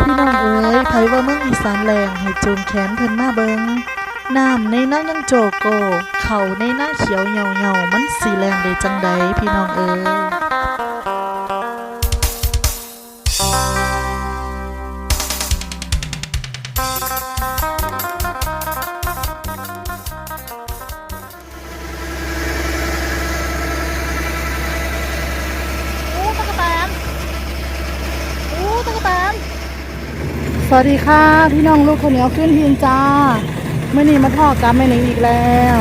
พี่น้องเอ๋ยไผว่าเมืองอีสานแรงให้จูงแขนเพิ่นมาเบิงน้ำในน้ายังโจโก เขาในหน้าเขียวเหี่ยวเหี่ยวๆมันสีแรงได้จังใดพี่น้องเอ๋ย สวัสดีค่ะพี่น้องลูกคนเหนียวขึ้นพินจ้าเมื่อนี้มาทอดกับแม่นิงอีกแล้ว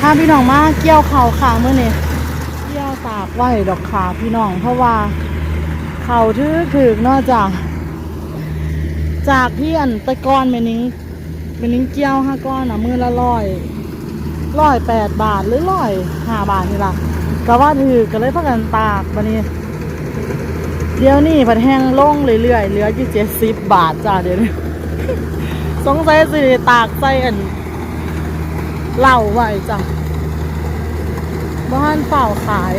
ถ้าพี่น้องมาเกี่ยวเข่าค่ะเมื่อนี้เกี่ยวตากไว้ดอกขาพี่น้อง เพราะว่าเข่าถือถึกเนอกจาก จากที่อันตะกอนแม่นิงแม่นิงเกี่ยวห้าก้อนอะมือละร้อยร้อยแปดบาทหรือร้อยห้าบาทนี่ล่ะก็ว่าถือก็เลยพักกันตากวันนี้ เดี๋ยวนี้ผัดแห้งลงเรื่อยๆเหลืออยู่เจ็ดสิบบาทจ้าเดี๋ยวนี้สงสัยสิตากใส่อันเหล่าไว้จ้ะบ้านเปล่าขาย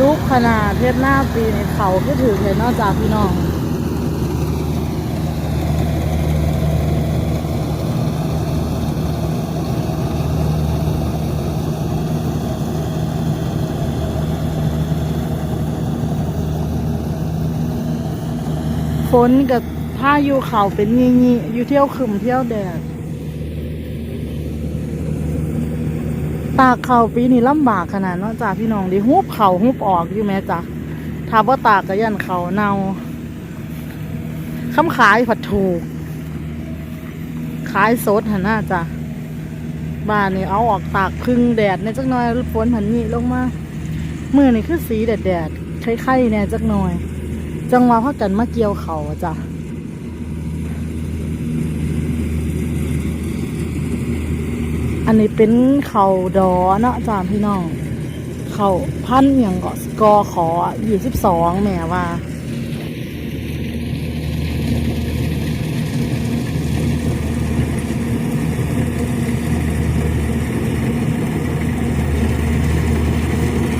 ลูกขนาดเทศหน้าปีในเขาก็ถือเทนนอกจากพี่น้อง ฝ นกับผ้าอยู่เขาเป็นงี้งี้อยู่เที่ยวขึ้มเที่ยวแดดตากเขาปีนี้ลำบากขนาดเนาะจ้าพี่น้องดิฮุบเขาฮุบออกอยู่แม่จ้ะถ้าว่าตากก็ยันเขาเนาคำขายผัดถูก ขายสดหันหน้าจ้ะบ้านนี่เอาออกตากพึ่งแดดในจักหน่อยฝนหันนี่ลงมามือนี่คือสีแดดแดดไข่ๆแน่จักหน่อย จังหวะพักกันมาเกี่ยวเขาจ้ะอันนี้เป็นเขาดอเนาะจ้าพี่น้องเขาพันอย่างก็กอขอยี่สิบสองแม่ว่า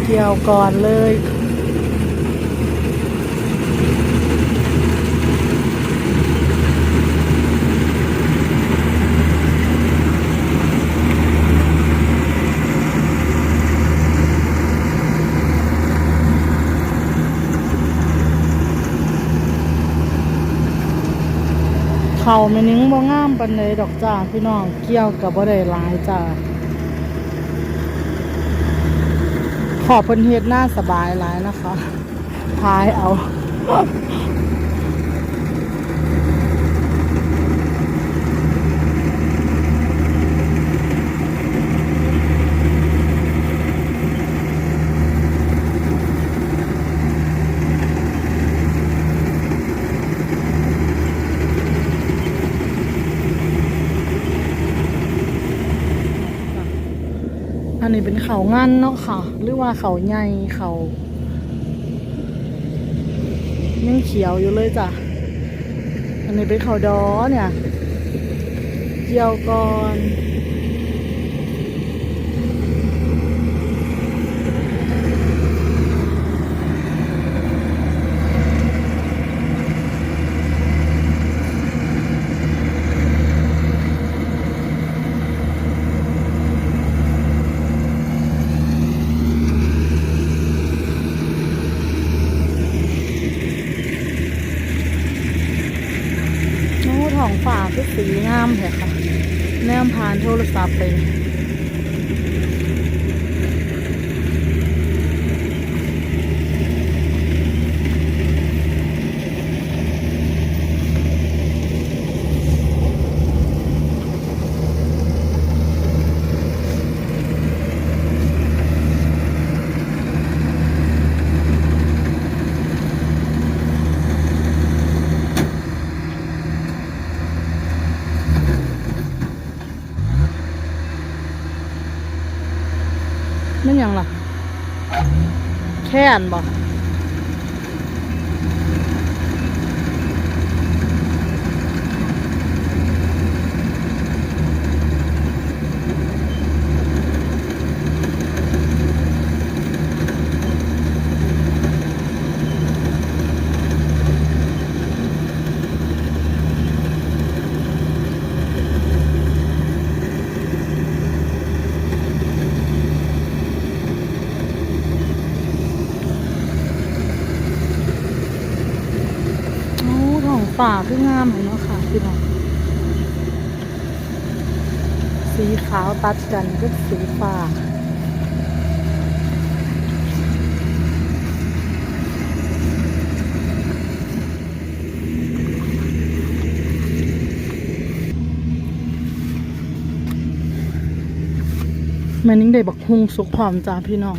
เกี่ยวก่อนเลย เขาไม่นิ้งบ่งามปันเลยดอกจ้าพี่น้องเกี่ยวกับบ่ได้หลายจ้าขอบเพิ่นเฮ็ดหน้าสบายหลายนะคะพายเอา เป็นเขางันเนาะค่ะ หรือว่าเขาใหญ่เขายังเขียวอยู่เลยจ้ะ อันนี้เป็นเขาดอเนี่ย เกี่ยวก่อน โอ้ท้องฟ้าคือ สีงามแท้ค่ะแนมผ่านโทรศัพท์ไป นั่นยังล่ะ แค่นบ่อก ฝ่าคืองามเลยเนาะค่ะพี่น้องสีขาวตัดกันกับสีฟ้าแม่นิ้งได้บักฮุงสุกพร้อมจ้าพี่น้อง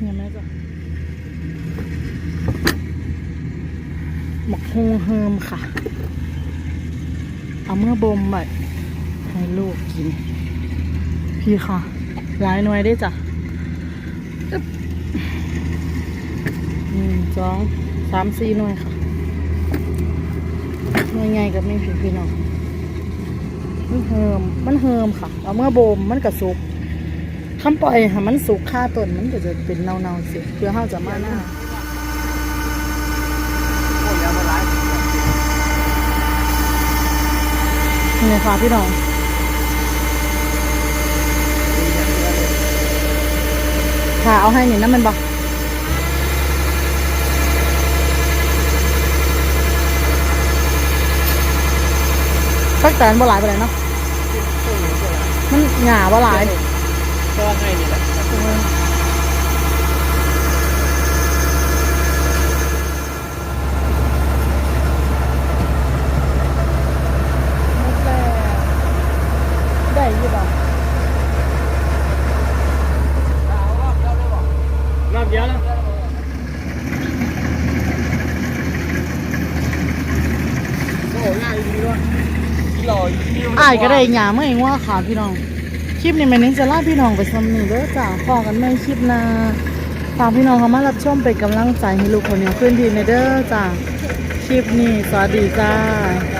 เนี่ยแม่จ้ะบัก ฮงเฮิมค่ะ เอาเมื่อบ่มไปให้ลูกกิน พี่ค่ะหลายหน่วยได้จ้ะหนึ่งสองสามสี่หน่วยค่ะหน่วยใหญ่กับไม่พี่พี่น้องมันเฮิมมันเฮิมค่ะ เอาเมื่อบ่มมันก็สุกคำปล่อยค่ะมันสุกค่าต้นมันก็จะเป็นเน่าๆสิเพื่อเฮาจะมาหน้า โอ้ยเอามาหลาย นี่ค่ะพี่น้องดีอย่างเดียวเลยค่ะเอาให้นี่น้ำมันบ่สักแตนบ่หลายไปเลยเนาะตู้นี้ตัวละมันหยาบ่หลายก็ให้นี่แหละ ได้อยี่บ่รอบเดียวแล้วโอ้ง่ายดีด้วยกิโลกิโลอ้ายก็ได้หยาเมื่อเองว่าค่ะพี่น้อง คลิปนี้แม่นิ้งจะลาพี่น้องไปซ้ำนี่เด้อจ้าพอกันไม่คลิปหนาฝากพี่น้องเข้ามารับชมเป็นกำลังใจให้ลูกคนเหนียวขึ้นทีในเด้อจ้าคลิปนี้สวัสดีจ้า